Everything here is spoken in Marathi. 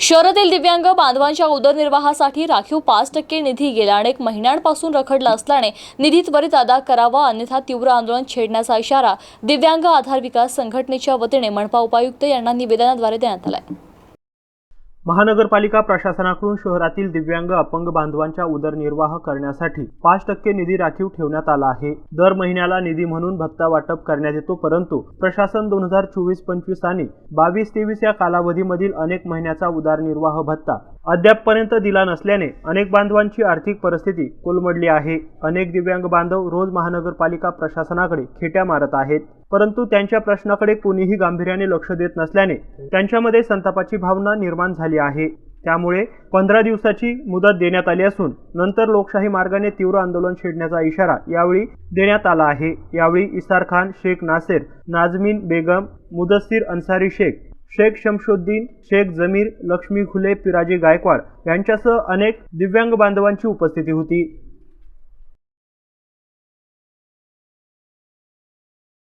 शहरातील दिव्यांग बांधवांच्या उदरनिर्वाहासाठी राखीव पाच टक्के निधी गेल्या अनेक महिन्यांपासून रखडला असल्याने निधी त्वरित अदा करावा अन्यथा तीव्र आंदोलन छेडण्याचा इशारा दिव्यांग आधार विकास संघटनेच्या वतीने मनपा उपायुक्त यांना निवेदनाद्वारे देण्यात आला आहे महानगरपालिका प्रशासनाकडून शहरातील दिव्यांग अपंग बांधवांच्या उदरनिर्वाह करण्यासाठी पाच टक्के निधी राखीव ठेवण्यात आला आहे. दर महिन्याला निधी म्हणून भत्ता वाटप करण्यात येतो परंतु प्रशासन दोन हजार चोवीस पंचवीस आणि बावीस तेवीस या कालावधीमधील अनेक महिन्याचा उदरनिर्वाह भत्ता अद्यापपर्यंत दिला नसल्याने अनेक बांधवांची आर्थिक परिस्थिती कोलमडली आहे. अनेक दिव्यांग बांधव रोज महानगरपालिका प्रशासनाकडे खेट्या मारत आहेत. परंतु त्यांच्या प्रश्नाकडे कोणीही गांभीर्याने लक्ष देत नसल्याने त्यांच्यामध्ये संतापाची भावना निर्माण झाली आहे. त्यामुळे पंधरा दिवसाची मुदत देण्यात आली असून नंतर लोकशाही मार्गाने तीव्र आंदोलन छेडण्याचा इशारा यावेळी देण्यात आला आहे. यावेळी इसार खान शेख नासेर नाजमीन बेगम मुदस्सीर अन्सारी शेख शेख शमशुद्दीन शेख जमीर लक्ष्मी खुले पिराजी गायकवाड यांच्यासह अनेक दिव्यांग बांधवांची उपस्थिती होती.